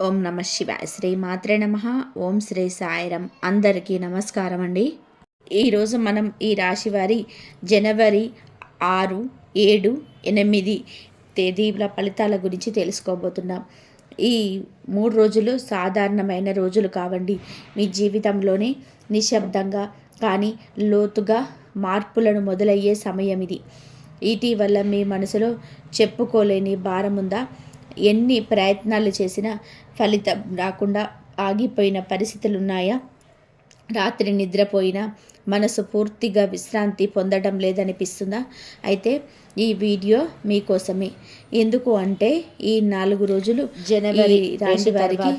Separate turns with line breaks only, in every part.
ఓం నమ శివాయ. శ్రీ మాత్రే నమ. ఓం శ్రీ సాయిరం. అందరికీ నమస్కారం అండి. ఈరోజు మనం ఈ రాశి వారి జనవరి ఆరు ఏడు ఎనిమిది తేదీల ఫలితాల గురించి తెలుసుకోబోతున్నాం. ఈ మూడు రోజులు సాధారణమైన రోజులు కావండి. మీ జీవితంలోనే నిశ్శబ్దంగా కానీ లోతుగా మార్పులను మొదలయ్యే సమయం ఇది. ఇటీవల మీ మనసులో చెప్పుకోలేని భారం ఉందా? ఎన్ని ప్రయత్నాలు చేసినా ఫలితం రాకుండా ఆగిపోయిన పరిస్థితులు ఉన్నాయా రాత్రి నిద్రపోయినా మనసు పూర్తిగా విశ్రాంతి పొందడం లేదనిపిస్తుందా? అయితే ఈ వీడియో మీకోసమే. ఎందుకు అంటే ఈ నాలుగు రోజులు జనవరి రాశి వారికి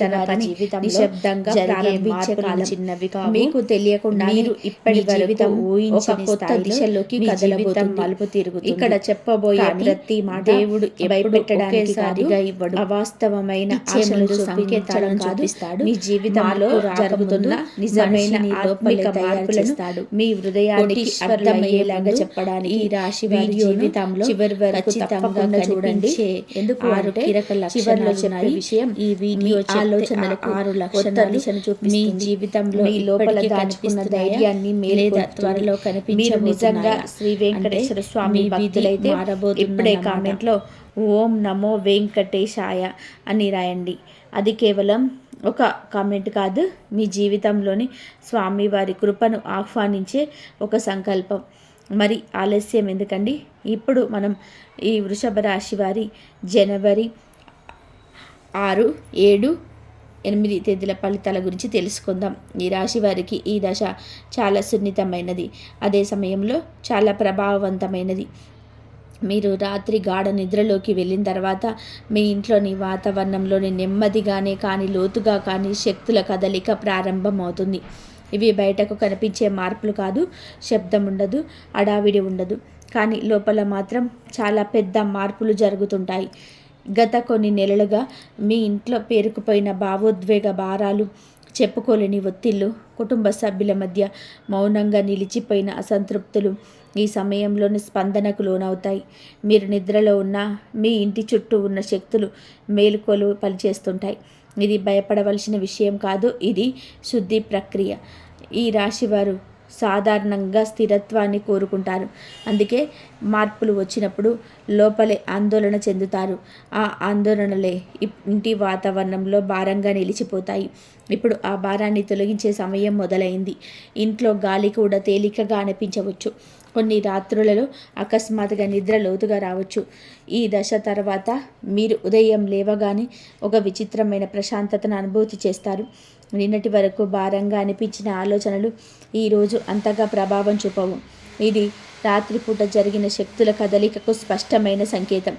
తన పని నిశ్శబ్దంగా ప్రారంభించే కాలం. చిన్నవి మీకు తెలియకుండా మీరు ఇప్పటి జీవితం ఒక కొత్త దిశలోకి కదలబోతుంది. మలుపు తిరుగుతుంది. ఇక్కడ చెప్పబోయే ప్రతి మాట దేవుడు భయపెట్టడానికి కాదుగా ఇవ్వడు. అవాస్తవమైన ఆశలు సంకేతాలను చూపిస్తాడు. మీ జీవితంలో జరుగుతున్న నిజమైన ఆత్మిక మార్పులను మీ హృదయానికి అర్థమయ్యేలాగా చెప్పడానికి ఈ రాశి వారి జీవితంలో చివరి వరకు తప్పకుండా చూడండి. ఎందుకు అంటే చివరిలో చెప్పే విషయం ఈ వీడియో ఆలోచనలకు ఆరు లక్షణాలు మీ జీవితంలో మీ లోపల దాచుకున్న ధైర్యాన్ని మేలేదా త్వరలో కనిపించే నిజంగా శ్రీ వెంకటేశ్వర స్వామి భక్తులైతే ఇప్పుడే కామెంట్లో ఓం నమో వెంకటేశాయ అని రాయండి. అది కేవలం ఒక కామెంట్ కాదు మీ జీవితంలోని స్వామివారి కృపను ఆహ్వానించే ఒక సంకల్పం. మరి ఆలస్యం ఎందుకండి? ఇప్పుడు మనం ఈ వృషభ రాశి వారి జనవరి ఆరు ఏడు ఎనిమిది తేదీల ఫలితాల గురించి తెలుసుకుందాం. ఈ రాశి వారికి ఈ దశ చాలా సున్నితమైనది. అదే సమయంలో చాలా ప్రభావవంతమైనది. మీరు రాత్రి గాఢ నిద్రలోకి వెళ్ళిన తర్వాత మీ ఇంట్లోని వాతావరణంలోని నెమ్మదిగానే కానీ లోతుగా కానీ శక్తుల కదలిక ప్రారంభమవుతుంది. ఇవి బయటకు కనిపించే మార్పులు కాదు శబ్దం ఉండదు అడావిడి ఉండదు. కానీ లోపల మాత్రం చాలా పెద్ద మార్పులు జరుగుతుంటాయి. గత కొన్ని నెలలుగా మీ ఇంట్లో పేరుకుపోయిన భావోద్వేగ భారాలు చెప్పుకోలేని ఒత్తిళ్ళు కుటుంబ సభ్యుల మధ్య మౌనంగా నిలిచిపోయిన అసంతృప్తులు ఈ సమయంలోని స్పందనకు లోనవుతాయి. మీరు నిద్రలో ఉన్న మీ ఇంటి చుట్టూ ఉన్న శక్తులు మేలుకోలు పనిచేస్తుంటాయి. ఇది భయపడవలసిన విషయం కాదు ఇది శుద్ధి ప్రక్రియ. ఈ రాశివారు సాధారణంగా స్థిరత్వాన్ని కోరుకుంటారు. అందుకే మార్పులు వచ్చినప్పుడు లోపలే ఆందోళన చెందుతారు. ఆ ఆందోళనలే ఇంటి వాతావరణంలో భారంగా నిలిచిపోతాయి. ఇప్పుడు ఆ భారాన్ని తొలగించే సమయం మొదలైంది. ఇంట్లో గాలి కూడా తేలికగా అనిపించవచ్చు. కొన్ని రాత్రులలో అకస్మాత్తుగా నిద్ర లోతుగా రావచ్చు. ఈ దశ తర్వాత మీరు ఉదయం లేవగానే ఒక విచిత్రమైన ప్రశాంతతను అనుభూతి చేస్తారు. నిన్నటి వరకు భారంగా అనిపించిన ఆలోచనలు ఈరోజు అంతగా ప్రభావం చూపవు. ఇది రాత్రిపూట జరిగిన శక్తుల కదలికకు స్పష్టమైన సంకేతం.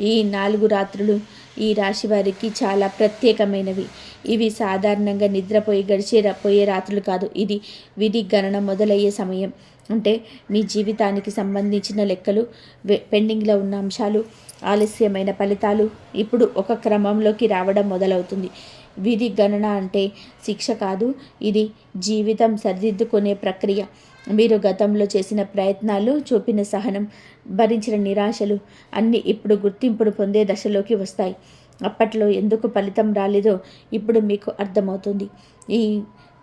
ఈ నాలుగు రాత్రులు ఈ రాశి వారికి చాలా ప్రత్యేకమైనవి. ఇవి సాధారణంగా నిద్రపోయి గడిచే పోయే రాత్రులు కాదు. ఇది విధి గణన మొదలయ్యే సమయం. అంటే మీ జీవితానికి సంబంధించిన లెక్కలు పెండింగ్లో ఉన్న అంశాలు ఆలస్యమైన ఫలితాలు ఇప్పుడు ఒక క్రమంలోకి రావడం మొదలవుతుంది. విధి గణన అంటే శిక్ష కాదు ఇది జీవితం సరిదిద్దుకునే ప్రక్రియ. మీరు గతంలో చేసిన ప్రయత్నాలు చూపిన సహనం భరించిన నిరాశలు అన్నీ ఇప్పుడు గుర్తింపును పొందే దశలోకి వస్తాయి. అప్పట్లో ఎందుకు ఫలితం రాలేదో ఇప్పుడు మీకు అర్థమవుతుంది. ఈ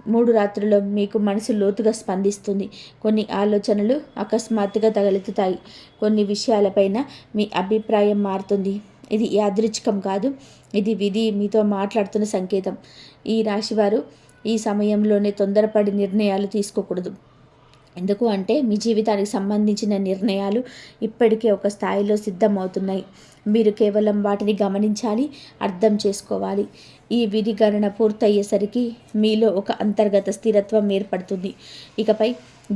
మూడు రాత్రుల్లో మీకు మనసు లోతుగా స్పందిస్తుంది. కొన్ని ఆలోచనలు అకస్మాత్తుగా తగలెత్తుతాయి కొన్ని విషయాలపైన మీ అభిప్రాయం మారుతుంది. ఇది యాదృచ్ఛికం కాదు. ఇది విధి మీతో మాట్లాడుతున్న సంకేతం. ఈ రాశివారు ఈ సమయంలోనే తొందరపడి నిర్ణయాలు తీసుకోకూడదు. ఎందుకు అంటే మీ జీవితానికి సంబంధించిన నిర్ణయాలు ఇప్పటికే ఒక స్థాయిలో సిద్ధమవుతున్నాయి. మీరు కేవలం వాటిని గమనించాలి అర్థం చేసుకోవాలి. ఈ విధి గణన పూర్తయ్యేసరికి మీలో ఒక అంతర్గత స్థిరత్వం ఏర్పడుతుంది. ఇకపై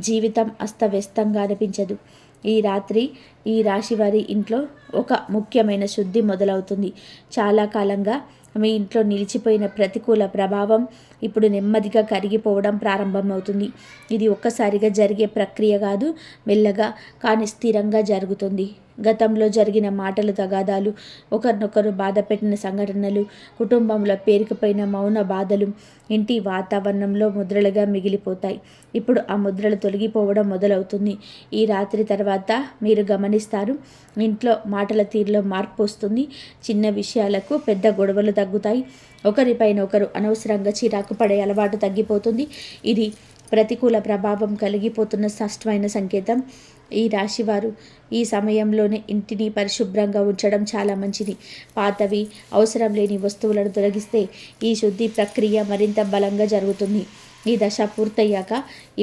జీవితం అస్తవ్యస్తంగా అనిపించదు. ఈ రాత్రి ఈ రాశి వారి ఇంట్లో ఒక ముఖ్యమైన శుద్ధి మొదలవుతుంది. చాలా కాలంగా మీ ఇంట్లో నిలిచిపోయిన ప్రతికూల ప్రభావం ఇప్పుడు నెమ్మదిగా కరిగిపోవడం ప్రారంభమవుతుంది. ఇది ఒక్కసారిగా జరిగే ప్రక్రియ కాదు మెల్లగా కానీ స్థిరంగా జరుగుతుంది. గతంలో జరిగిన మాటలు తగాదాలు ఒకరినొకరు బాధపెట్టిన సంఘటనలు కుటుంబంలో పేరుకుపోయిన మౌన బాధలు ఇంటి వాతావరణంలో ముద్రలుగా మిగిలిపోతాయి. ఇప్పుడు ఆ ముద్రలు తొలగిపోవడం మొదలవుతుంది. ఈ రాత్రి తర్వాత మీరు గమనిస్తారు ఇంట్లో మాటల తీరులో మార్పు వస్తుంది. చిన్న విషయాలకు పెద్ద గొడవలు తగ్గుతాయి. ఒకరిపైన ఒకరు అనవసరంగా చిరాకు పడే అలవాటు తగ్గిపోతుంది. ఇది ప్రతికూల ప్రభావం కలిగిపోతున్న స్పష్టమైన సంకేతం. ఈ రాశివారు ఈ సమయంలోనే ఇంటిని పరిశుభ్రంగా ఉంచడం చాలా మంచిది. పాతవి అవసరం లేని వస్తువులను తొలగిస్తే ఈ శుద్ధి ప్రక్రియ మరింత బలంగా జరుగుతుంది. ఈ దశ పూర్తయ్యాక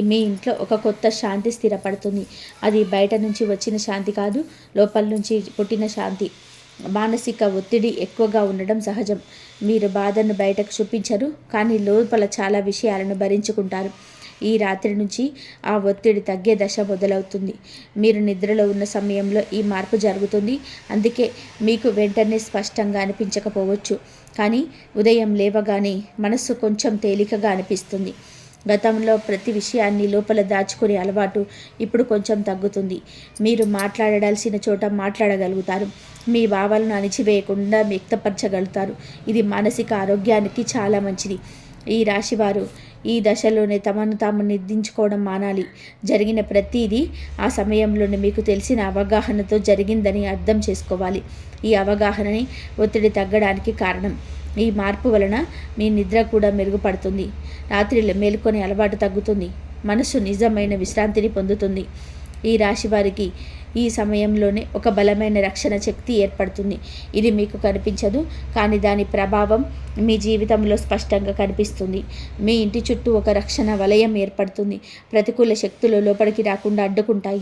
మీ ఇంట్లో ఒక కొత్త శాంతి స్థిరపడుతుంది. అది బయట నుంచి వచ్చిన శాంతి కాదు లోపల నుంచి పుట్టిన శాంతి. మానసిక ఒత్తిడి ఎక్కువగా ఉండడం సహజం. మీరు బాధను బయటకు చూపించరు కానీ లోపల చాలా విషయాలను భరించుకుంటారు. ఈ రాత్రి నుంచి ఆ ఒత్తిడి తగ్గే దశ మొదలవుతుంది. మీరు నిద్రలో ఉన్న సమయంలో ఈ మార్పు జరుగుతుంది. అందుకే మీకు వెంటనే స్పష్టంగా అనిపించకపోవచ్చు. కానీ ఉదయం లేవగానే మనస్సు కొంచెం తేలికగా అనిపిస్తుంది. గతంలో ప్రతి విషయాన్ని లోపల దాచుకునే అలవాటు ఇప్పుడు కొంచెం తగ్గుతుంది. మీరు మాట్లాడాల్సిన చోట మాట్లాడగలుగుతారు. మీ భావాలను అణిచివేయకుండా వ్యక్తపరచగలుగుతారు. ఇది మానసిక ఆరోగ్యానికి చాలా మంచిది. ఈ రాశివారు ఈ దశలోనే తమను తాము నిర్దించుకోవడం మానాలి. జరిగిన ప్రతిదీ ఆ సమయంలోనే మీకు తెలిసిన అవగాహనతో జరిగిందని అర్థం చేసుకోవాలి. ఈ అవగాహనని ఒత్తిడి తగ్గడానికి కారణం. ఈ మార్పు వలన మీ నిద్ర కూడా మెరుగుపడుతుంది. రాత్రిలో మేలుకొని అలవాటు తగ్గుతుంది. మనసు నిజమైన విశ్రాంతిని పొందుతుంది. ఈ రాశి వారికి ఈ సమయంలోనే ఒక బలమైన రక్షణ శక్తి ఏర్పడుతుంది. ఇది మీకు కనిపించదు కానీ దాని ప్రభావం మీ జీవితంలో స్పష్టంగా కనిపిస్తుంది. మీ ఇంటి చుట్టూ ఒక రక్షణ వలయం ఏర్పడుతుంది. ప్రతికూల శక్తులు లోపలికి రాకుండా అడ్డుకుంటాయి.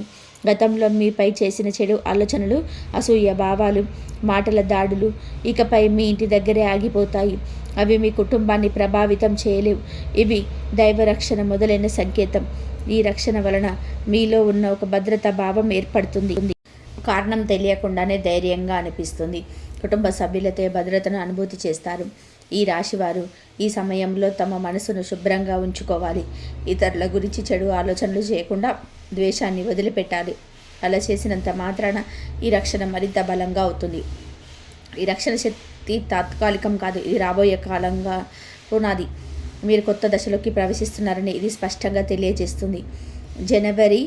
గతంలో మీపై చేసిన చెడు ఆలోచనలు అసూయ భావాలు మాటల దాడులు ఇకపై మీ ఇంటి దగ్గరే ఆగిపోతాయి. అవి మీ కుటుంబాన్ని ప్రభావితం చేయలేవు. ఇవి దైవరక్షణ మొదలైన సంకేతం. ఈ రక్షణ వలన మీలో ఉన్న ఒక భద్రతా భావం ఏర్పడుతుంది. కారణం తెలియకుండానే ధైర్యంగా అనిపిస్తుంది. కుటుంబ సభ్యులతో భద్రతను అనుభూతి చేస్తారు. ఈ రాశివారు ఈ సమయంలో తమ మనసును శుభ్రంగా ఉంచుకోవాలి. ఇతరుల గురించి చెడు ఆలోచనలు చేయకుండా ద్వేషాన్ని వదిలిపెట్టాలి. అలా చేసినంత మాత్రాన ఈ రక్షణ మరింత బలంగా అవుతుంది. ఈ రక్షణ శక్తి తాత్కాలికం కాదు ఇది రాబోయే కాలంగా పునాది. మీరు కొత్త దశలోకి ప్రవేశిస్తున్నారని ఇది స్పష్టంగా తెలియజేస్తుంది. జనవరి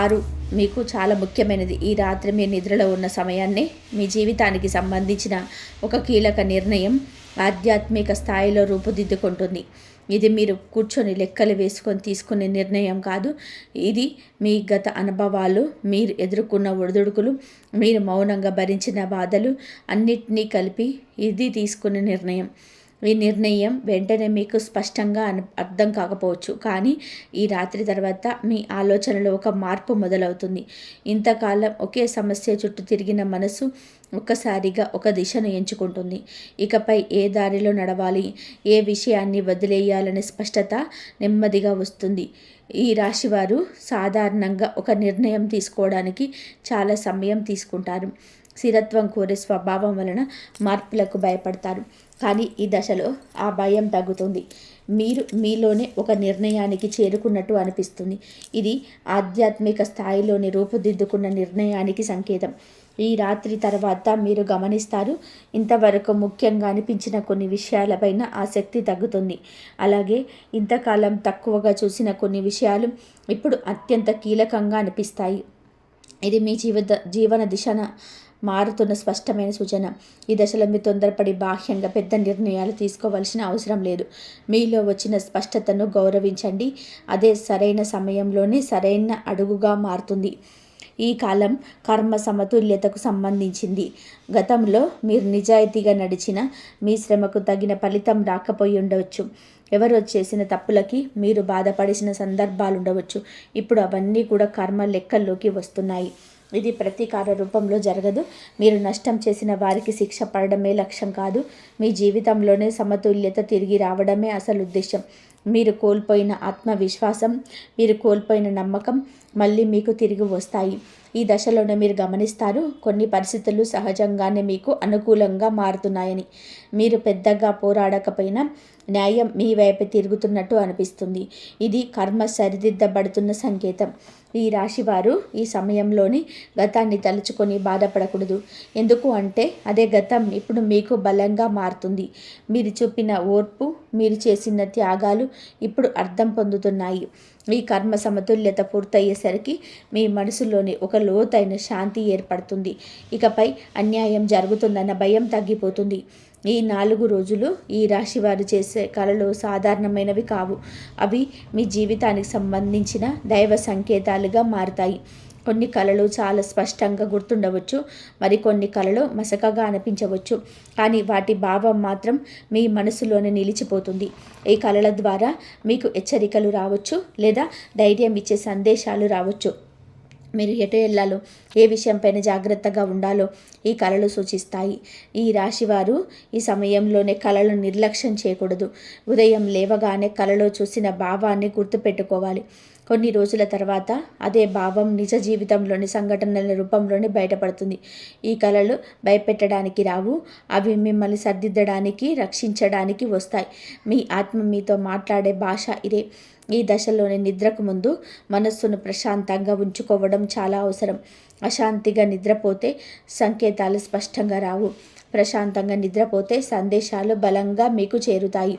ఆరు మీకు చాలా ముఖ్యమైనది. ఈ రాత్రి మీ నిద్రలో ఉన్న సమయాన్ని మీ జీవితానికి సంబంధించిన ఒక కీలక నిర్ణయం ఆధ్యాత్మిక స్థాయిలో రూపుదిద్దుకుంటుంది. ఇది మీరు కూర్చొని లెక్కలు వేసుకొని తీసుకునే నిర్ణయం కాదు. ఇది మీ గత అనుభవాలు మీరు ఎదుర్కొన్న ఒడిదుడుకులు మీరు మౌనంగా భరించిన బాధలు అన్నిటినీ కలిపి ఇది తీసుకునే నిర్ణయం. ఈ నిర్ణయం వెంటనే మీకు స్పష్టంగా అర్థం కాకపోవచ్చు. కానీ ఈ రాత్రి తర్వాత మీ ఆలోచనలో ఒక మార్పు మొదలవుతుంది. ఇంతకాలం ఒకే సమస్య చుట్టూ తిరిగిన మనసు ఒక్కసారిగా ఒక దిశను ఎంచుకుంటుంది. ఇకపై ఏ దారిలో నడవాలి ఏ విషయాన్ని వదిలేయాలనే స్పష్టత నెమ్మదిగా వస్తుంది. ఈ రాశివారు సాధారణంగా ఒక నిర్ణయం తీసుకోవడానికి చాలా సమయం తీసుకుంటారు. స్థిరత్వం కోరే స్వభావం వలన మార్పులకు భయపడతారు. కానీ ఈ దశలో ఆ భయం తగ్గుతుంది. మీరు మీలోనే ఒక నిర్ణయానికి చేరుకున్నట్టు అనిపిస్తుంది. ఇది ఆధ్యాత్మిక స్థాయిలోని రూపుదిద్దుకున్న నిర్ణయానికి సంకేతం. ఈ రాత్రి తర్వాత మీరు గమనిస్తారు ఇంతవరకు ముఖ్యంగా అనిపించిన కొన్ని విషయాలపైన ఆసక్తి తగ్గుతుంది. అలాగే ఇంతకాలం తక్కువగా చూసిన కొన్ని విషయాలు ఇప్పుడు అత్యంత కీలకంగా అనిపిస్తాయి. ఇది మీ జీవిత జీవన దిశన మారుతున్న స్పష్టమైన సూచన. ఈ దశలో మీ తొందరపడి బాహ్యంగా పెద్ద నిర్ణయాలు తీసుకోవాల్సిన అవసరం లేదు. మీలో వచ్చిన స్పష్టతను గౌరవించండి. అదే సరైన సమయంలోనే సరైన అడుగుగా మారుతుంది. ఈ కాలం కర్మ సమతుల్యతకు సంబంధించింది. గతంలో మీరు నిజాయితీగా నడిచిన మీ శ్రమకు తగిన ఫలితం రాకపోయి ఉండవచ్చు. ఎవరు చేసిన తప్పులకి మీరు బాధపడిసిన సందర్భాలు ఉండవచ్చు ఇప్పుడు అవన్నీ కూడా కర్మ లెక్కల్లోకి వస్తున్నాయి. ఇది ప్రతీకార రూపంలో జరగదు. మీరు నష్టం చేసిన వారికి శిక్ష పడడమే లక్ష్యం కాదు. మీ జీవితంలోనే సమతుల్యత తిరిగి రావడమే అసలు ఉద్దేశం మీరు కోల్పోయిన ఆత్మవిశ్వాసం మీరు కోల్పోయిన నమ్మకం మళ్ళీ మీకు తిరిగి వస్తాయి. ఈ దశలోనే మీరు గమనిస్తారు కొన్ని పరిస్థితులు సహజంగానే మీకు అనుకూలంగా మారుతున్నాయని. మీరు పెద్దగా పోరాడకపోయినా న్యాయం మీ వైపు తిరుగుతున్నట్టు అనిపిస్తుంది. ఇది కర్మ సరిదిద్దబడుతున్న సంకేతం. ఈ రాశివారు ఈ సమయంలోని గతాన్ని తలుచుకొని బాధపడకూడదు. ఎందుకు అంటే అదే గతం ఇప్పుడు మీకు బలంగా మారుతుంది. మీరు చూపిన ఓర్పు మీరు చేసిన త్యాగాలు ఇప్పుడు అర్థం పొందుతున్నాయి. ఈ కర్మ సమతుల్యత పూర్తయ్యేసరికి మీ మనసులోని ఒక లోతైన శాంతి ఏర్పడుతుంది. ఇకపై అన్యాయం జరుగుతుందన్న భయం తగ్గిపోతుంది. ఈ నాలుగు రోజులు ఈ రాశి వారు చేసే కళలు సాధారణమైనవి కావు. అవి మీ జీవితానికి సంబంధించిన దైవ సంకేతాలుగా మారుతాయి. కొన్ని కళలు చాలా స్పష్టంగా గుర్తుండవచ్చు మరికొన్ని కళలు మసకగా అనిపించవచ్చు. కానీ వాటి భావం మాత్రం మీ మనసులోనే నిలిచిపోతుంది. ఈ కళల ద్వారా మీకు హెచ్చరికలు రావచ్చు లేదా ధైర్యం ఇచ్చే సందేశాలు రావచ్చు. మీరు ఎటు వెళ్ళాలో ఏ విషయంపైన జాగ్రత్తగా ఉండాలో ఈ కళలు సూచిస్తాయి. ఈ రాశివారు ఈ సమయంలోనే కళలను నిర్లక్ష్యం చేయకూడదు. ఉదయం లేవగానే కళలో చూసిన భావాన్ని గుర్తుపెట్టుకోవాలి. కొన్ని రోజుల తర్వాత అదే భావం నిజ జీవితంలోని సంఘటనల రూపంలోనే బయటపడుతుంది. ఈ కళలు భయపెట్టడానికి రావు అవి మిమ్మల్ని సర్దిద్దడానికి రక్షించడానికి వస్తాయి. మీ ఆత్మ మీతో మాట్లాడే భాష ఇదే. ఈ దశలోనే నిద్రకు ముందు మనస్సును ప్రశాంతంగా ఉంచుకోవడం చాలా అవసరం. అశాంతిగా నిద్రపోతే సంకేతాలు స్పష్టంగా రావు. ప్రశాంతంగా నిద్రపోతే సందేశాలు బలంగా మీకు చేరుతాయి.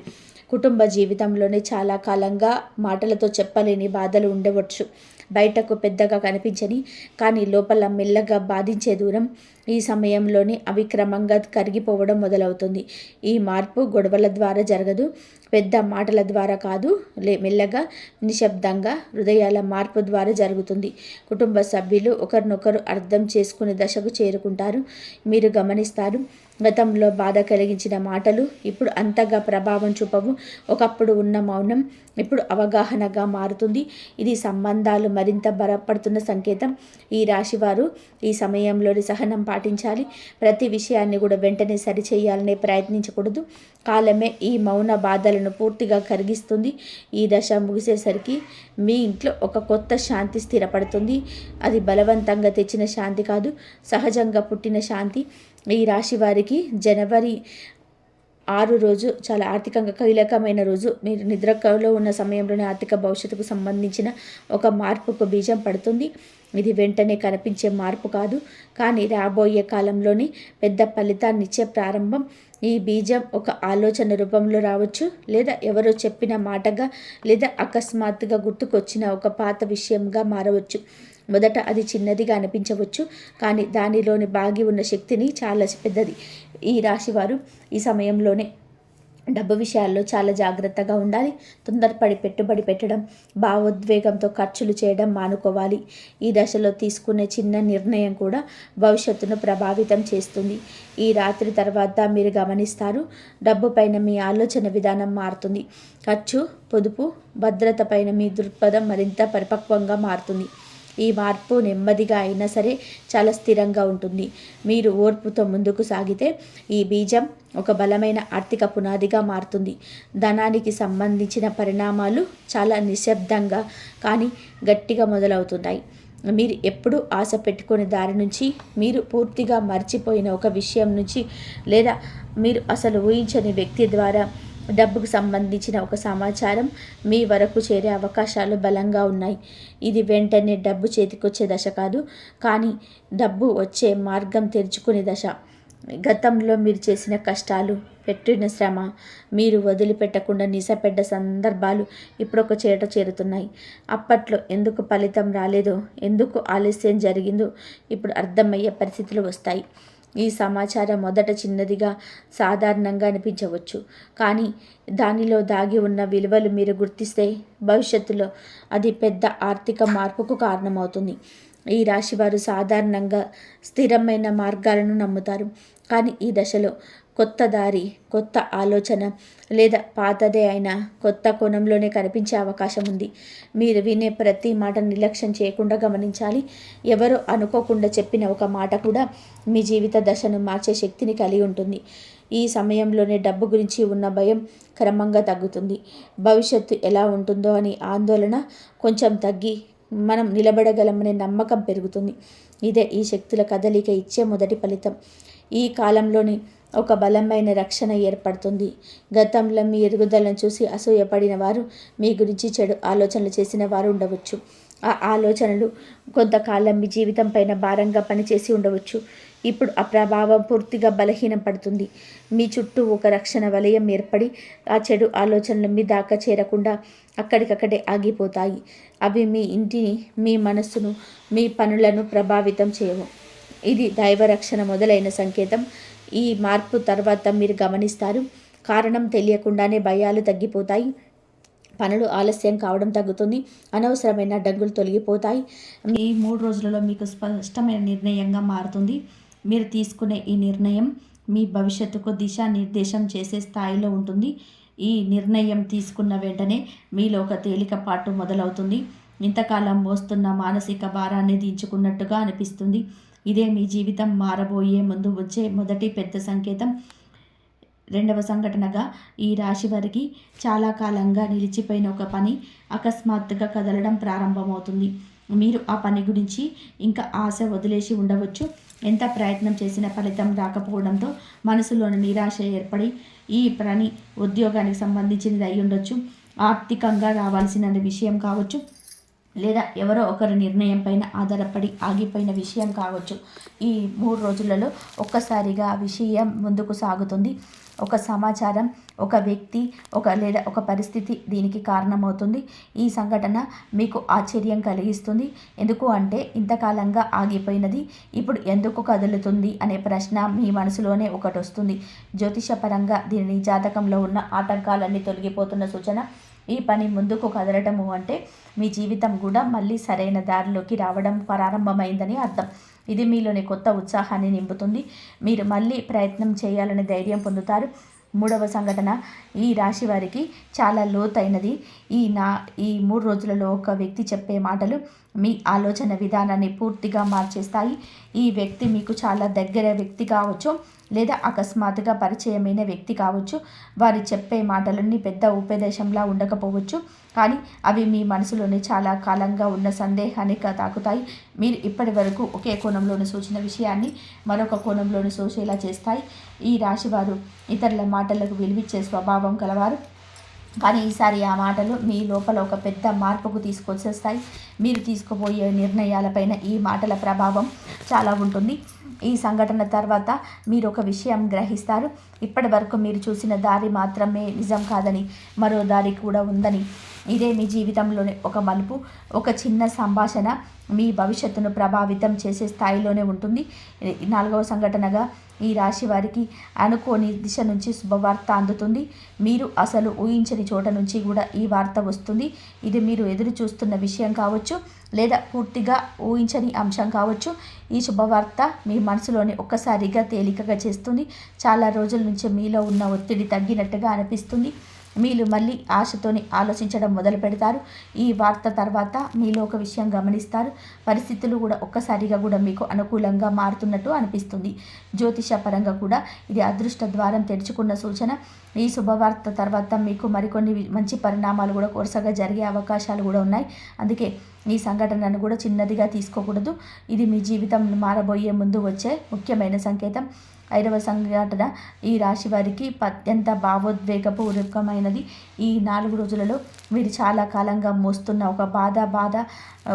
కుటుంబ జీవితంలోనే చాలా కాలంగా మాటలతో చెప్పలేని బాధలు ఉండవచ్చు. బయటకు పెద్దగా కనిపించని కానీ లోపల మెల్లగా బాధించే దూరం ఈ సమయంలోనే అవి క్రమంగా కరిగిపోవడం మొదలవుతుంది. ఈ మార్పు గొడవల ద్వారా జరగదు పెద్ద మాటల ద్వారా కాదు లే మెల్లగా నిశ్శబ్దంగా హృదయాల మార్పు ద్వారా జరుగుతుంది. కుటుంబ సభ్యులు ఒకరినొకరు అర్థం చేసుకునే దశకు చేరుకుంటారు. మీరు గమనిస్తారు గతంలో బాధ కలిగించిన మాటలు ఇప్పుడు అంతగా ప్రభావం చూపవు. ఒకప్పుడు ఉన్న మౌనం ఇప్పుడు అవగాహనగా మారుతుంది. ఇది సంబంధాలు మరింత బలపడుతున్న సంకేతం. ఈ రాశివారు ఈ సమయంలోని సహనం పాటించాలి. ప్రతి విషయాన్ని కూడా వెంటనే సరిచేయాలని ప్రయత్నించకూడదు. కాలమే ఈ మౌన బాధలను పూర్తిగా కరిగిస్తుంది. ఈ దశ ముగిసేసరికి మీ ఇంట్లో ఒక కొత్త శాంతి స్థిరపడుతుంది. అది బలవంతంగా తెచ్చిన శాంతి కాదు సహజంగా పుట్టిన శాంతి. ఈ రాశి వారికి జనవరి ఆరు రోజు చాలా ఆర్థికంగా కీలకమైన రోజు. మీరు నిద్రలో ఉన్న సమయంలోనే ఆర్థిక భవిష్యత్తుకు సంబంధించిన ఒక మార్పుకు బీజం పడుతుంది. ఇది వెంటనే కనిపించే మార్పు కాదు. కానీ రాబోయే కాలంలోని పెద్ద ఫలితాన్ని ఇచ్చే ప్రారంభం. ఈ బీజం ఒక ఆలోచన రూపంలో రావచ్చు. లేదా ఎవరో చెప్పిన మాటగా లేదా అకస్మాత్తుగా గుర్తుకొచ్చిన ఒక పాత విషయంగా మారవచ్చు. మొదట అది చిన్నదిగా అనిపించవచ్చు కానీ దానిలోని బాగి ఉన్న శక్తిని చాలా పెద్దది. ఈ రాశివారు ఈ సమయంలోనే డబ్బు విషయాల్లో చాలా జాగ్రత్తగా ఉండాలి. తొందరపడి పెట్టుబడి పెట్టడం భావోద్వేగంతో ఖర్చులు చేయడం మానుకోవాలి. ఈ దశలో తీసుకునే చిన్న నిర్ణయం కూడా భవిష్యత్తును ప్రభావితం చేస్తుంది. ఈ రాత్రి తర్వాత మీరు గమనిస్తారు డబ్బు పైన మీ ఆలోచన విధానం మారుతుంది. ఖర్చు పొదుపు భద్రత పైన మీ దృక్పథం మరింత పరిపక్వంగా మారుతుంది. ఈ మార్పు నెమ్మదిగా అయినా సరే చాలా స్థిరంగా ఉంటుంది. మీరు ఓర్పుతో ముందుకు సాగితే ఈ బీజం ఒక బలమైన ఆర్థిక పునాదిగా మారుతుంది. ధనానికి సంబంధించిన పరిణామాలు చాలా నిశ్శబ్దంగా కానీ గట్టిగా మొదలవుతున్నాయి. మీరు ఎప్పుడు ఆశ పెట్టుకునే దారి నుంచి మీరు పూర్తిగా మర్చిపోయిన ఒక విషయం నుంచి లేదా మీరు అసలు ఊహించని వ్యక్తి ద్వారా డబ్బుకు సంబంధించిన ఒక సమాచారం మీ వరకు చేరే అవకాశాలు బలంగా ఉన్నాయి. ఇది వెంటనే డబ్బు చేతికొచ్చే దశ కాదు కానీ డబ్బు వచ్చే మార్గం తెరుచుకునే దశ. గతంలో మీరు చేసిన కష్టాలు పెట్టిన శ్రమ మీరు వదిలిపెట్టకుండా నిసపెడ్డ సందర్భాలు ఇప్పుడు ఒక చేట చేరుతున్నాయి. అప్పట్లో ఎందుకు ఫలితం రాలేదో ఎందుకు ఆలస్యం జరిగిందో ఇప్పుడు అర్థమయ్యే పరిస్థితులు వస్తాయి. ఈ సమాచారం మొదట చిన్నదిగా సాధారణంగా అనిపించవచ్చు. కానీ దానిలో దాగి ఉన్న విలువలు మీరు గుర్తిస్తే భవిష్యత్తులో అది పెద్ద ఆర్థిక మార్పుకు కారణమవుతుంది. ఈ రాశివారు సాధారణంగా స్థిరమైన మార్గాలను నమ్ముతారు. కానీ ఈ దశలో కొత్త దారి కొత్త ఆలోచన లేదా పాతదే అయినా కొత్త కోణంలోనే కనిపించే అవకాశం ఉంది. మీరు వినే ప్రతి మాట నిర్లక్ష్యం చేయకుండా గమనించాలి. ఎవరు అనుకోకుండా చెప్పిన ఒక మాట కూడా మీ జీవిత దశను మార్చే శక్తిని కలిగి ఉంటుంది. ఈ సమయంలోనే డబ్బు గురించి ఉన్న భయం క్రమంగా తగ్గుతుంది. భవిష్యత్తు ఎలా ఉంటుందో అని ఆందోళన కొంచెం తగ్గి మనం నిలబడగలమనే నమ్మకం పెరుగుతుంది. ఇదే ఈ శక్తుల కదలిక ఇచ్చే మొదటి ఫలితం. ఈ కాలంలోని ఒక బలమైన రక్షణ ఏర్పడుతుంది. గతంలో మీ ఎదుగుదలను చూసి అసూయపడిన వారు మీ గురించి చెడు ఆలోచనలు చేసిన వారు ఉండవచ్చు. ఆ ఆలోచనలు కొంతకాలం మీ జీవితం పైన భారంగా పనిచేసి ఉండవచ్చు. ఇప్పుడు ఆ ప్రభావం పూర్తిగా బలహీనం పడుతుంది మీ చుట్టూ ఒక రక్షణ వలయం ఏర్పడి ఆ చెడు ఆలోచనలు మీ దాకా చేరకుండా అక్కడికక్కడే ఆగిపోతాయి. అవి మీ ఇంటిని మీ మనస్సును మీ పనులను ప్రభావితం చేయవు. ఇది దైవరక్షణ మొదలైన సంకేతం. ఈ మార్పు తర్వాత మీరు గమనిస్తారు. కారణం తెలియకుండానే భయాలు తగ్గిపోతాయి. పనులు ఆలస్యం కావడం తగ్గుతుంది. అనవసరమైన డంగులు తొలగిపోతాయి. ఈ మూడు రోజులలో మీకు స్పష్టమైన నిర్ణయంగా మారుతుంది. మీరు తీసుకునే ఈ నిర్ణయం మీ భవిష్యత్తుకు దిశానిర్దేశం చేసే స్థాయిలో ఉంటుంది. ఈ నిర్ణయం తీసుకున్న వెంటనే మీలో ఒక తేలికపాటు మొదలవుతుంది. ఇంతకాలం మోస్తున్న మానసిక భారాన్ని దించుకున్నట్టుగా అనిపిస్తుంది. ఇదే మీ జీవితం మారబోయే ముందు వచ్చే మొదటి పెద్ద సంకేతం. రెండవ సంఘటనగా ఈ రాశి వారికి చాలా కాలంగా నిలిచిపోయిన ఒక పని అకస్మాత్తుగా కదలడం ప్రారంభమవుతుంది. మీరు ఆ పని గురించి ఇంకా ఆశ వదిలేసి ఉండవచ్చు. ఎంత ప్రయత్నం చేసిన ఫలితం రాకపోవడంతో మనసులోని నిరాశ ఏర్పడి ఈ పని ఉద్యోగానికి సంబంధించినది అయి ఉండొచ్చు ఆర్థికంగా రావాల్సిన విషయం కావచ్చు. లేదా ఎవరో ఒకరి నిర్ణయం పైన ఆధారపడి ఆగిపోయిన విషయం కావచ్చు. ఈ మూడు రోజులలో ఒక్కసారిగా ఆ విషయం ముందుకు సాగుతుంది. ఒక సమాచారం ఒక వ్యక్తి ఒక లేదా ఒక పరిస్థితి దీనికి కారణమవుతుంది. ఈ సంఘటన మీకు ఆశ్చర్యం కలిగిస్తుంది. ఎందుకు అంటే ఇంతకాలంగా ఆగిపోయినది ఇప్పుడు ఎందుకు కదులుతుంది అనే ప్రశ్న మీ మనసులోనే ఒకటి వస్తుంది. జ్యోతిషపరంగా దీని జాతకంలో ఉన్న ఆటంకాలన్నీ తొలగిపోతున్న సూచన ఈ పని ముందుకు కదలటము అంటే మీ జీవితం కూడా మళ్ళీ సరైన దారిలోకి రావడం ప్రారంభమైందని అర్థం. ఇది మీలోని కొత్త ఉత్సాహాన్ని నింపుతుంది. మీరు మళ్ళీ ప్రయత్నం చేయాలని ధైర్యం పొందుతారు. మూడవ సంఘటన ఈ రాశి వారికి చాలా లోతైనది. ఈ నా ఈ మూడు రోజులలో ఒక వ్యక్తి చెప్పే మాటలు మీ ఆలోచన విధానాన్ని పూర్తిగా మార్చేస్తాయి. ఈ వ్యక్తి మీకు చాలా దగ్గర వ్యక్తి కావచ్చు లేదా అకస్మాత్తుగా పరిచయమైన వ్యక్తి కావచ్చు. వారు చెప్పే మాటలన్నీ పెద్ద ఉపదేశంలా ఉండకపోవచ్చు. కానీ అవి మీ మనసులోనే చాలా కాలంగా ఉన్న సందేహాన్ని తాకుతాయి. మీరు ఇప్పటి వరకు ఒకే కోణంలోని సూచన విషయాన్ని మరొక కోణంలోని సోచేలా చేస్తాయి. ఈ రాశివారు ఇతరుల మాటలకు విలువిచ్చే స్వభావం కలవారు. కానీ ఈసారి ఆ మాటలు మీ లోపల ఒక పెద్ద మార్పుకు తీసుకొచ్చేస్తాయి. మీరు తీసుకుపోయే నిర్ణయాలపైన ఈ మాటల ప్రభావం చాలా ఉంటుంది. ఈ సంఘటన తర్వాత మీరు ఒక విషయం గ్రహిస్తారు. ఇప్పటి వరకు మీరు చూసిన దారి మాత్రమే నిజం కాదని మరో దారి కూడా ఉందని ఇదే మీ జీవితంలోని ఒక మలుపు ఒక చిన్న సంభాషణ మీ భవిష్యత్తును ప్రభావితం చేసే స్థాయిలోనే ఉంటుంది. నాలుగవ సంఘటనగా ఈ రాశి వారికి అనుకోని దిశ నుంచి శుభవార్త అందుతుంది. మీరు అసలు ఊహించని చోట నుంచి కూడా ఈ వార్త వస్తుంది. ఇది మీరు ఎదురు చూస్తున్న విషయం కావచ్చు లేదా పూర్తిగా ఊహించని అంశం కావచ్చు. ఈ శుభవార్త మీ మనసులోని ఒక్కసారిగా తేలికగా చేస్తుంది. చాలా రోజుల నుంచి మీలో ఉన్న ఒత్తిడి తగ్గినట్టుగా అనిపిస్తుంది. మీరు మళ్ళీ ఆశతోని ఆలోచించడం మొదలు పెడతారు. ఈ వార్త తర్వాత మీలో ఒక విషయం గమనిస్తారు. పరిస్థితులు కూడా ఒక్కసారిగా కూడా మీకు అనుకూలంగా మారుతున్నట్టు అనిపిస్తుంది. జ్యోతిష పరంగా కూడా ఇది అదృష్ట ద్వారం తెరుచుకున్న సూచన. ఈ శుభవార్త తర్వాత మీకు మరికొన్ని మంచి పరిణామాలు కూడా వరుసగా జరిగే అవకాశాలు కూడా ఉన్నాయి. అందుకే ఈ సంఘటనను కూడా చిన్నదిగా తీసుకోకూడదు. ఇది మీ జీవితం మారబోయే ముందు వచ్చే ముఖ్యమైన సంకేతం. ఐదవ సంఘటన. ఈ రాశి వారికి అత్యంత భావోద్వేగపూర్వకమైనది ఈ నాలుగు రోజులలో మీరు చాలా కాలంగా మోస్తున్న ఒక బాధ బాధ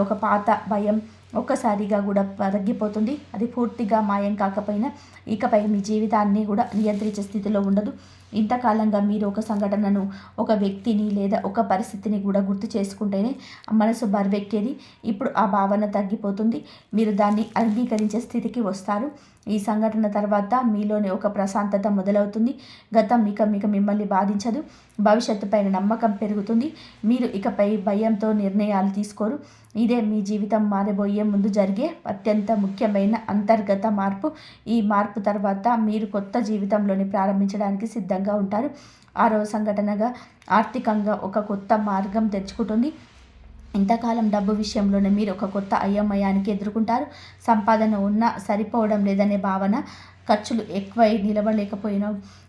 ఒక పాత భయం ఒక్కసారిగా కూడా తగ్గిపోతుంది. అది పూర్తిగా మాయం కాకపోయినా ఇకపై మీ జీవితాన్ని కూడా నియంత్రించే స్థితిలో ఉండదు. ఇంతకాలంగా మీరు ఒక సంఘటనను ఒక వ్యక్తిని లేదా ఒక పరిస్థితిని కూడా గుర్తు చేసుకుంటేనే మనసు బరువెక్కేది. ఇప్పుడు ఆ భావన తగ్గిపోతుంది. మీరు దాన్ని అంగీకరించే స్థితికి వస్తారు. ఈ సంఘటన తర్వాత మీలోని ఒక ప్రశాంతత మొదలవుతుంది. గతం ఇక మీకు మిమ్మల్ని బాధించదు. భవిష్యత్తు పైన నమ్మకం పెరుగుతుంది. మీరు ఇకపై భయంతో నిర్ణయాలు తీసుకోరు. ఇదే మీ జీవితం మారబోయే ముందు జరిగే అత్యంత ముఖ్యమైన అంతర్గత మార్పు. ఈ మార్పు తర్వాత మీరు కొత్త జీవితంలోని ప్రారంభించడానికి సిద్ధంగా ఉంటారు. ఆరవ సంఘటనగా ఆర్థికంగా ఒక కొత్త మార్గం తెచ్చుకుంటుంది. ఇంతకాలం డబ్బు విషయంలోనే మీరు ఒక కొత్త అయోమయానికి ఎదుర్కొంటారు. సంపాదన ఉన్నా సరిపోవడం లేదనే భావన ఖర్చులు ఎక్కువై నిలబడలేకపోయిన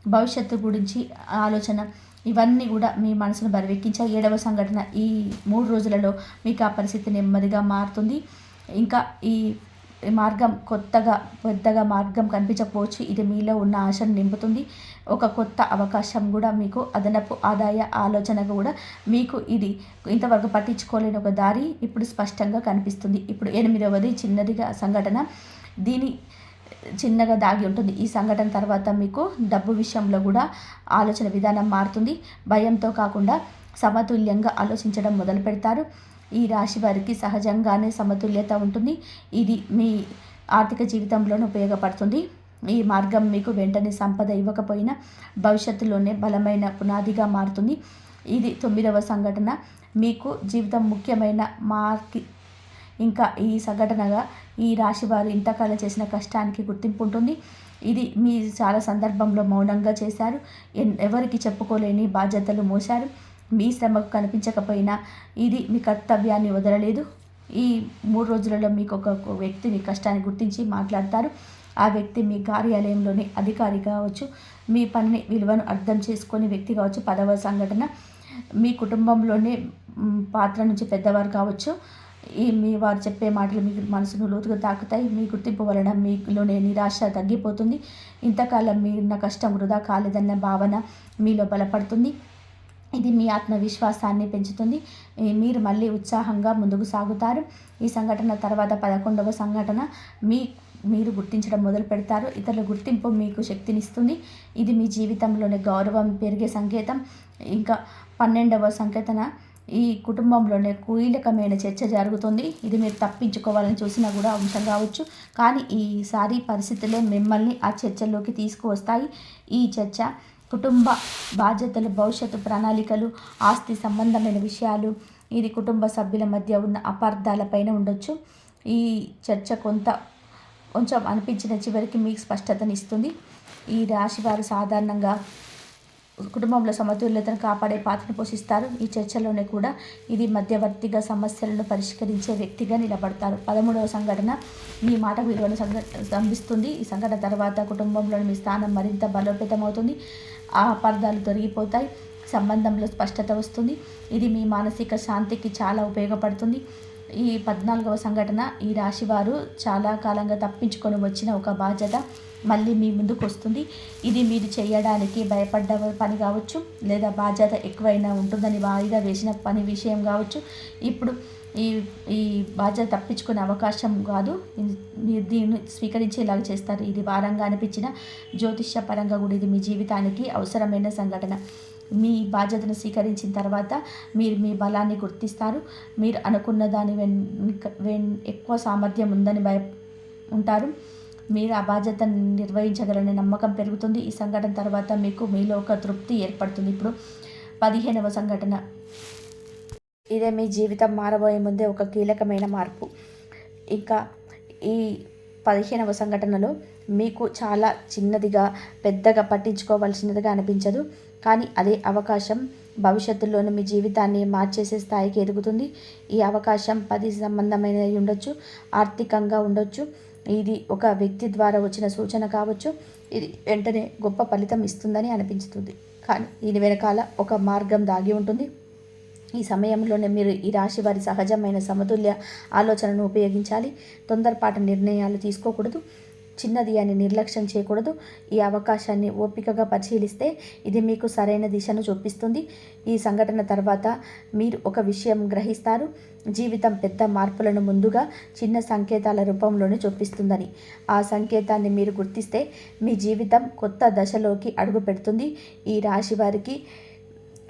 భవిష్యత్తు గురించి ఆలోచన ఇవన్నీ కూడా మీ మనసును బరివెక్కించే ఏడవ సంఘటన ఈ మూడు రోజులలో మీకు ఆ పరిస్థితి నెమ్మదిగా మారుతుంది. ఇంకా ఈ మార్గం కొత్తగా పెద్దగా మార్గం కనిపించకపోవచ్చు. ఇది మీలో ఉన్న ఆశను నింపుతుంది. ఒక కొత్త అవకాశం కూడా మీకు అదనపు ఆదాయ ఆలోచన కూడా మీకు ఇది ఇంతవరకు పట్టించుకోలేని ఒక దారి ఇప్పుడు స్పష్టంగా కనిపిస్తుంది. ఇప్పుడు ఎనిమిదవది చిన్నదిగా సంఘటన. దీని చిన్నగా దాగి ఉంటుంది. ఈ సంఘటన తర్వాత మీకు డబ్బు విషయంలో కూడా ఆలోచన విధానం మారుతుంది. భయంతో కాకుండా సమతుల్యంగా ఆలోచించడం మొదలు పెడతారు. ఈ రాశి వారికి సహజంగానే సమతుల్యత ఉంటుంది. ఇది మీ ఆర్థిక జీవితంలోనూ ఉపయోగపడుతుంది. ఈ మార్గం మీకు వెంటనే సంపద ఇవ్వకపోయినా భవిష్యత్తులోనే బలమైన పునాదిగా మారుతుంది. ఇది తొమ్మిదవ సంఘటన. మీకు జీవితం ముఖ్యమైన మార్కి ఇంకా ఈ సంఘటనగా ఈ రాశి వారు ఇంతకాలం చేసిన కష్టానికి గుర్తింపు ఉంటుంది. ఇది మీ చాలా సందర్భంలో మౌనంగా చేశారు. ఎన్- ఎవరికి చెప్పుకోలేని బాధ్యతలు మోశారు. మీ శ్రమకు కనిపించకపోయినా ఇది మీ కర్తవ్యాన్ని వదలలేదు. ఈ మూడు రోజులలో మీకు ఒక వ్యక్తిని కష్టాన్ని గుర్తించి మాట్లాడతారు. ఆ వ్యక్తి మీ కార్యాలయంలోని అధికారి కావచ్చు మీ పనిని విలువను అర్థం చేసుకొని వ్యక్తి కావచ్చు పదవ సంఘటన మీ కుటుంబంలోనే పాత్ర నుంచి పెద్దవారు కావచ్చు ఈ మీ వారు చెప్పే మాటలు మీ మనసును లోతుగా తాకుతాయి. మీ గుర్తింపు వలన మీలోనే నిరాశ తగ్గిపోతుంది. ఇంతకాలం మీరున్న కష్టం వృధా కాలేదన్న భావన మీలో బలపడుతుంది. ఇది మీ ఆత్మవిశ్వాసాన్ని పెంచుతుంది. మీరు మళ్ళీ ఉత్సాహంగా ముందుకు సాగుతారు. ఈ సంఘటన తర్వాత పదకొండవ సంఘటన. మీ మీరు గుర్తించడం మొదలు పెడతారు. ఇతరుల గుర్తింపు మీకు శక్తినిస్తుంది. ఇది మీ జీవితంలోని గౌరవం పెరిగే సంకేతం. ఇంకా పన్నెండవ సంకేతన ఈ కుటుంబంలోనే కీలకమైన చర్చ జరుగుతుంది. ఇది మీరు తప్పించుకోవాలని చూసినా కూడా అంశం కావచ్చు. కానీ ఈసారి పరిస్థితులే మిమ్మల్ని ఆ చర్చల్లోకి తీసుకువస్తాయి. ఈ చర్చ కుటుంబ బాధ్యతలు భవిష్యత్తు ప్రణాళికలు ఆస్తి సంబంధమైన విషయాలు ఇది కుటుంబ సభ్యుల మధ్య ఉన్న అపార్థాలపైన ఉండొచ్చు. ఈ చర్చ కొంత కొంచెం అనిపించిన చివరికి మీకు స్పష్టతనిస్తుంది ఈ రాశి వారు సాధారణంగా కుటుంబంలో సమతుల్యతను కాపాడే పాత్రను పోషిస్తారు. ఈ చర్చలోనే కూడా ఇది మధ్యవర్తిగా సమస్యలను పరిష్కరించే వ్యక్తిగా నిలబడతారు. పదమూడవ సంఘటన మీ మాట విలువను సంఘ స్తంభిస్తుంది. ఈ సంఘటన తర్వాత కుటుంబంలోని మీ స్థానం మరింత బలోపేతమవుతుంది. ఆ అపార్థాలు తొలగిపోతాయి. సంబంధంలో స్పష్టత వస్తుంది. ఇది మీ మానసిక శాంతికి చాలా ఉపయోగపడుతుంది. ఈ పద్నాలుగవ సంఘటన ఈ రాశి వారు చాలా కాలంగా తప్పించుకొని వచ్చిన ఒక బాధ్యత మళ్ళీ మీ ముందుకు వస్తుంది. ఇది మీరు చేయడానికి భయపడ్డ పని కావచ్చు లేదా బాధ్యత ఎక్కువైనా ఉంటుందని వాయిదా వేసిన పని విషయం కావచ్చు. ఇప్పుడు ఈ ఈ బాధ్యత తప్పించుకునే అవకాశం కాదు. మీరు దీన్ని స్వీకరించేలాగా చేస్తారు. ఇది భారంగా అనిపించిన జ్యోతిష్య పరంగా కూడా ఇది మీ జీవితానికి అవసరమైన సంఘటన. మీ బాధ్యతను స్వీకరించిన తర్వాత మీరు మీ బలాన్ని గుర్తిస్తారు. మీరు అనుకున్న దాని వెనుక వెన్ ఎక్కువ సామర్థ్యం ఉందని భయ ఉంటారు. మీరు ఆ బాధ్యతను నిర్వహించగలనే నమ్మకం పెరుగుతుంది. ఈ సంఘటన తర్వాత మీకు మీలో ఒక తృప్తి ఏర్పడుతుంది. ఇప్పుడు పదిహేనవ సంఘటన. ఇదే మీ జీవితం మారబోయే ముందే ఒక కీలకమైన మార్పు. ఇంకా ఈ పదిహేనవ సంఘటనలో మీకు చాలా చిన్నదిగా పెద్దగా పట్టించుకోవాల్సినదిగా అనిపించదు. కానీ అదే అవకాశం భవిష్యత్తులోని మీ జీవితాన్ని మార్చేసే స్థాయికి ఎదుగుతుంది. ఈ అవకాశం పది సంబంధమైన ఉండొచ్చు ఆర్థికంగా ఉండొచ్చు. ఇది ఒక వ్యక్తి ద్వారా వచ్చిన సూచన కావచ్చు. ఇది వెంటనే గొప్ప ఫలితం ఇస్తుందని అనిపించుతుంది. కానీ దీని వెనకాల ఒక మార్గం దాగి ఉంటుంది. ఈ సమయంలోనే మీరు ఈ రాశి వారి సహజమైన సమతుల్య ఆలోచనను ఉపయోగించాలి. తొందరపాటు నిర్ణయాలు తీసుకోకూడదు. చిన్నది అని నిర్లక్ష్యం చేయకూడదు. ఈ అవకాశాన్ని ఓపికగా పరిశీలిస్తే ఇది మీకు సరైన దిశను చూపిస్తుంది. ఈ సంఘటన తర్వాత మీరు ఒక విషయం గ్రహిస్తారు. జీవితం పెద్ద మార్పులను ముందుగా చిన్న సంకేతాల రూపంలోనే చూపిస్తుందని. ఆ సంకేతాన్ని మీరు గుర్తిస్తే మీ జీవితం కొత్త దశలోకి అడుగు పెడుతుంది ఈ రాశి వారికి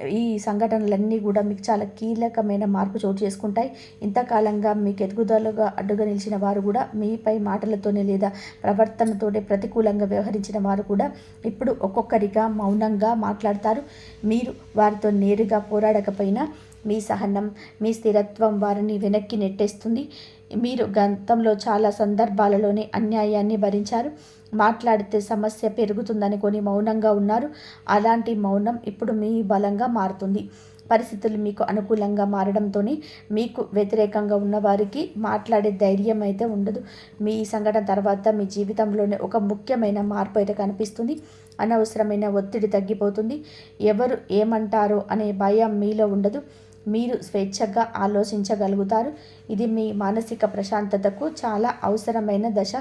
ఈ సంఘటనలన్నీ కూడా మీకు చాలా కీలకమైన మార్పు చోటు చేసుకుంటాయి. ఇంతకాలంగా మీకు ఎదుగుదలగా అడ్డుగా నిలిచిన వారు కూడా మీపై మాటలతోనే లేదా ప్రవర్తనతోనే ప్రతికూలంగా వ్యవహరించిన వారు కూడా ఇప్పుడు ఒక్కొక్కరిగా మౌనంగా మాట్లాడతారు. మీరు వారితో నేరుగా పోరాడకపోయినా మీ సహనం మీ స్థిరత్వం వారిని వెనక్కి నెట్టేస్తుంది. మీరు గతంలో చాలా సందర్భాలలోనే అన్యాయాన్ని భరించారు. మాట్లాడితే సమస్య పెరుగుతుందని కొని మౌనంగా ఉన్నారు. అలాంటి మౌనం ఇప్పుడు మీ బలంగా మారుతుంది. పరిస్థితులు మీకు అనుకూలంగా మారడంతోనే మీకు వ్యతిరేకంగా ఉన్న వారికి మాట్లాడే ధైర్యం అయితే ఉండదు. మీ సంఘటన తర్వాత మీ జీవితంలోనే ఒక ముఖ్యమైన మార్పు అయితే కనిపిస్తుంది. అనవసరమైన ఒత్తిడి తగ్గిపోతుంది. ఎవరు ఏమంటారో అనే భయం మీలో ఉండదు. మీరు స్వేచ్ఛగా ఆలోచించగలుగుతారు. ఇది మీ మానసిక ప్రశాంతతకు చాలా అవసరమైన దశ.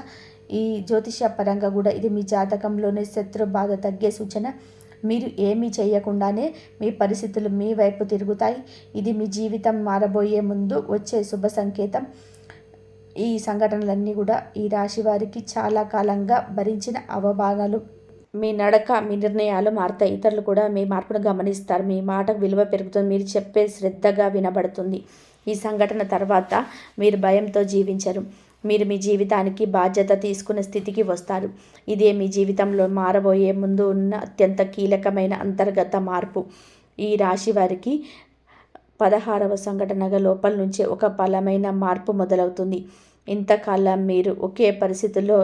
ఈ జ్యోతిష పరంగా కూడా ఇది మీ జాతకంలోనే శత్రు బాధ తగ్గే సూచన. మీరు ఏమీ చేయకుండానే మీ పరిస్థితులు మీ వైపు తిరుగుతాయి. ఇది మీ జీవితం మారబోయే ముందు వచ్చే శుభ సంకేతం. ఈ సంఘటనలన్నీ కూడా ఈ రాశి వారికి చాలా కాలంగా భరించిన అవమానాలు. మీ నడక మీ నిర్ణయాలు మారుతాయి. ఇతరులు కూడా మీ మార్పును గమనిస్తారు. మీ మాటకు విలువ పెరుగుతుంది. మీరు చెప్పే శ్రద్ధగా వినబడుతుంది. ఈ సంఘటన తర్వాత మీరు భయంతో జీవించరు. మీరు మీ జీవితానికి బాధ్యత తీసుకునే స్థితికి వస్తారు. ఇదే మీ జీవితంలో మారబోయే ముందు ఉన్న అత్యంత కీలకమైన అంతర్గత మార్పు. ఈ రాశి వారికి పదహారవ సంఘటనగా లోపల నుంచే ఒక బలమైన మార్పు మొదలవుతుంది. ఇంతకాలం మీరు ఒకే పరిస్థితుల్లో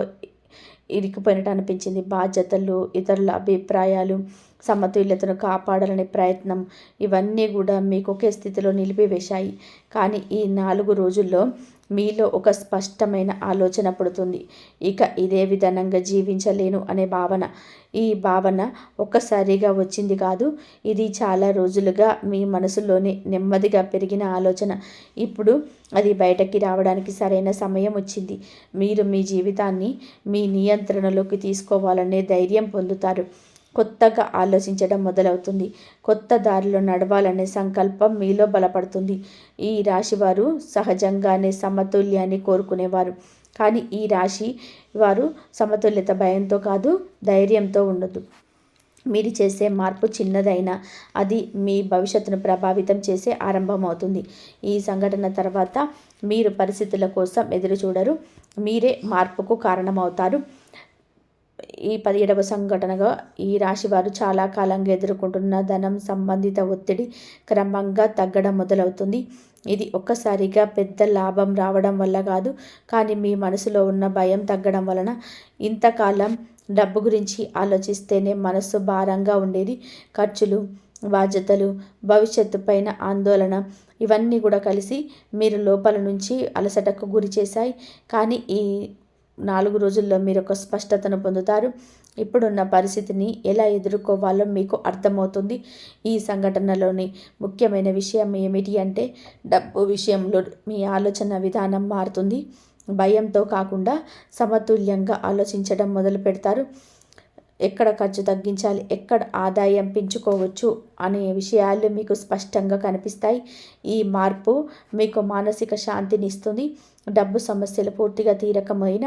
ఇరికిపోయినట్టు అనిపించింది. బాధ్యతలు ఇతరుల అభిప్రాయాలు సమతుల్యతను కాపాడాలనే ప్రయత్నం ఇవన్నీ కూడా మీకు ఒకే స్థితిలో నిలిపివేశాయి. కానీ ఈ నాలుగు రోజుల్లో మీలో ఒక స్పష్టమైన ఆలోచన పుడుతుంది. ఇక ఇదే విధానంగా జీవించలేను అనే భావన. ఈ భావన ఒక్కసారిగా వచ్చింది కాదు ఇది చాలా రోజులుగా మీ మనసులోనే నెమ్మదిగా పెరిగిన ఆలోచన. ఇప్పుడు అది బయటకి రావడానికి సరైన సమయం వచ్చింది. మీరు మీ జీవితాన్ని మీ నియంత్రణలోకి తీసుకోవాలనే ధైర్యం పొందుతారు. కొత్తగా ఆలోచించడం మొదలవుతుంది. కొత్త దారిలో నడవాలనే సంకల్పం మీలో బలపడుతుంది. ఈ రాశివారు సహజంగానే సమతుల్యాన్ని కోరుకునేవారు. కానీ ఈ రాశి వారు సమతుల్యత భయంతో కాదు ధైర్యంతో ఉండదు మీరు చేసే మార్పు చిన్నదైనా అది మీ భవిష్యత్తును ప్రభావితం చేసే ఆరంభమవుతుంది. ఈ సంఘటన తర్వాత మీరు పరిస్థితుల కోసం ఎదురు చూడరు మీరే మార్పుకు కారణమవుతారు. ఈ పదిహేడవ సంఘటనగా ఈ రాశి వారు చాలా కాలంగా ఎదుర్కొంటున్న ధనం సంబంధిత ఒత్తిడి క్రమంగా తగ్గడం మొదలవుతుంది. ఇది ఒక్కసారిగా పెద్ద లాభం రావడం వల్ల కాదు కానీ మీ మనసులో ఉన్న భయం తగ్గడం వలన. ఇంతకాలం డబ్బు గురించి ఆలోచిస్తేనే మనసు భారంగా ఉండేది. ఖర్చులు బాధ్యతలు భవిష్యత్తు పైన ఆందోళన ఇవన్నీ కూడా కలిసి మీరు లోపల నుంచి అలసటకు గురి చేశాయి. కానీ ఈ నాలుగు రోజుల్లో మీరు ఒక స్పష్టతను పొందుతారు. ఇప్పుడున్న పరిస్థితిని ఎలా ఎదుర్కోవాలో మీకు అర్థమవుతుంది. ఈ సంఘటనలోని ముఖ్యమైన విషయం ఏమిటి అంటే డబ్బు విషయంలో మీ ఆలోచన విధానం మారుతుంది. భయంతో కాకుండా సమతుల్యంగా ఆలోచించడం మొదలు పెడతారు. ఎక్కడ ఖర్చు తగ్గించాలి ఎక్కడ ఆదాయం పెంచుకోవచ్చు అనే విషయాలు మీకు స్పష్టంగా కనిపిస్తాయి. ఈ మార్పు మీకు మానసిక శాంతిని ఇస్తుంది. డబ్బు సమస్యలు పూర్తిగా తీరకమైన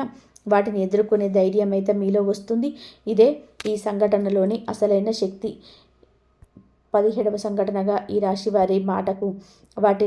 వాటిని ఎదుర్కొనే ధైర్యం అయితే మీలో వస్తుంది. ఇదే ఈ సంఘటనలోని అసలైన శక్తి. పదిహేడవ సంఘటనగా ఈ రాశి వారి మాటకు వాటి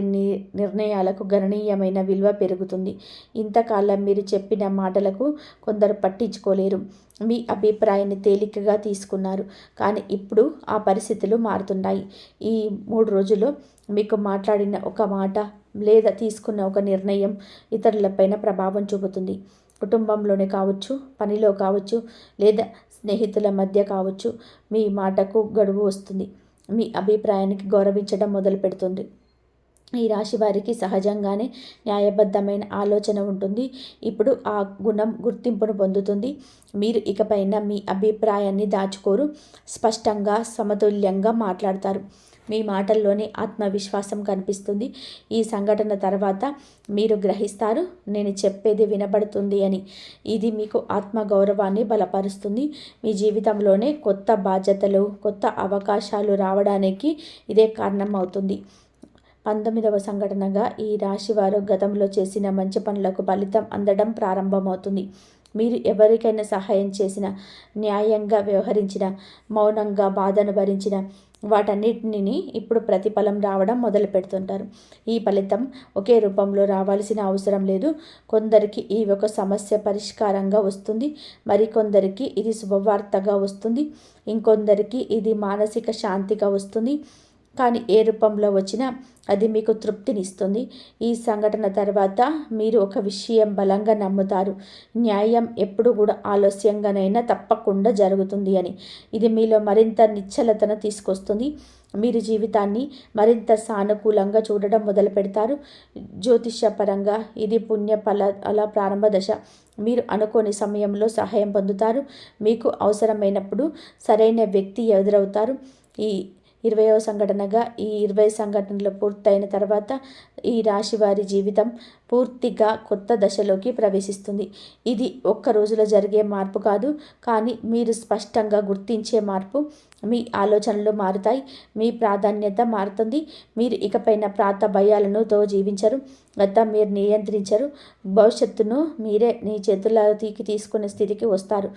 నిర్ణయాలకు గణనీయమైన విలువ పెరుగుతుంది. ఇంతకాలం మీరు చెప్పిన మాటలకు కొందరు పట్టించుకోలేరు. మీ అభిప్రాయాన్ని తేలికగా తీసుకున్నారు. కానీ ఇప్పుడు ఆ పరిస్థితులు మారుతున్నాయి. ఈ మూడు రోజుల్లో మీకు మాట్లాడిన ఒక మాట లేదా తీసుకున్న ఒక నిర్ణయం ఇతరులపైన ప్రభావం చూపుతుంది. కుటుంబంలోనే కావచ్చు పనిలో కావచ్చు లేదా స్నేహితుల మధ్య కావచ్చు మీ మాటకు గడువు వస్తుంది. మీ అభిప్రాయానికి గౌరవించడం మొదలు పెడుతుంది. ఈ రాశి వారికి సహజంగానే న్యాయబద్ధమైన ఆలోచన ఉంటుంది. ఇప్పుడు ఆ గుణం గుర్తింపును పొందుతుంది. మీరు ఇకపైన మీ అభిప్రాయాన్ని దాచుకోరు. స్పష్టంగా సమతుల్యంగా మాట్లాడతారు. మీ మాటల్లోనే ఆత్మవిశ్వాసం కనిపిస్తుంది. ఈ సంఘటన తర్వాత మీరు గ్రహిస్తారు నేను చెప్పేది వినబడుతుంది అని. ఇది మీకు ఆత్మగౌరవాన్ని బలపరుస్తుంది. మీ జీవితంలోనే కొత్త బాధ్యతలు కొత్త అవకాశాలు రావడానికి ఇదే కారణం అవుతుంది పంతొమ్మిదవ సంఘటనగా ఈ రాశివారు గతంలో చేసిన మంచి పనులకు ఫలితం అందడం ప్రారంభమవుతుంది. మీరు ఎవరికైనా సహాయం చేసిన న్యాయంగా వ్యవహరించిన మౌనంగా బాధను భరించిన వాటన్నిటిని ఇప్పుడు ప్రతిఫలం రావడం మొదలు పెడుతుంటారు. ఈ ఫలితం ఒకే రూపంలో రావాల్సిన అవసరం లేదు. కొందరికి ఈ ఒక సమస్య పరిష్కారంగా వస్తుంది. మరికొందరికి ఇది శుభవార్తగా వస్తుంది. ఇంకొందరికి ఇది మానసిక శాంతిగా వస్తుంది. కానీ ఏ రూపంలో వచ్చినా అది మీకు తృప్తినిస్తుంది. ఈ సంఘటన తర్వాత మీరు ఒక విషయం బలంగా నమ్ముతారు. న్యాయం ఎప్పుడు కూడా ఆలస్యంగానైనా తప్పకుండా జరుగుతుంది అని. ఇది మీలో మరింత నిశ్చలతను తీసుకొస్తుంది. మీరు జీవితాన్ని మరింత సానుకూలంగా చూడడం మొదలు పెడతారు. జ్యోతిష్యపరంగా ఇది పుణ్య ఫల అలా ప్రారంభ దశ. మీరు అనుకోని సమయంలో సహాయం పొందుతారు. మీకు అవసరమైనప్పుడు సరైన వ్యక్తి ఎదురవుతారు. ఈ ఇరవయవ సంఘటనగా ఈ ఇరవై సంఘటనలు పూర్తయిన తర్వాత ఈ రాశి వారి జీవితం పూర్తిగా కొత్త దశలోకి ప్రవేశిస్తుంది. ఇది ఒక్క రోజులో జరిగే మార్పు కాదు కానీ మీరు స్పష్టంగా గుర్తించే మార్పు. మీ ఆలోచనలు మారుతాయి మీ ప్రాధాన్యత మారుతుంది. మీరు ఇకపైన ప్రాత భయాలనుతో జీవించరు గత మీరు నియంత్రించరు. భవిష్యత్తును మీరే మీ చేతులకి తీసుకునే స్థితికి వస్తారు.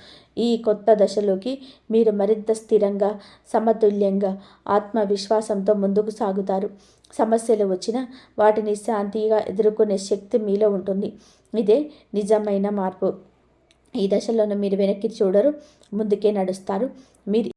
ఈ కొత్త దశలోకి మీరు మరింత స్థిరంగా సమతుల్యంగా ఆత్మవిశ్వాసంతో ముందుకు సాగుతారు. సమస్యలు వచ్చినా వాటిని శాంతిగా ఎదుర్కొనే శక్తి మీలో ఉంటుంది. ఇదే నిజమైన మార్పు. ఈ దశలోనూ మీరు వెనక్కి చూడరు ముందుకే నడుస్తారు. మీరు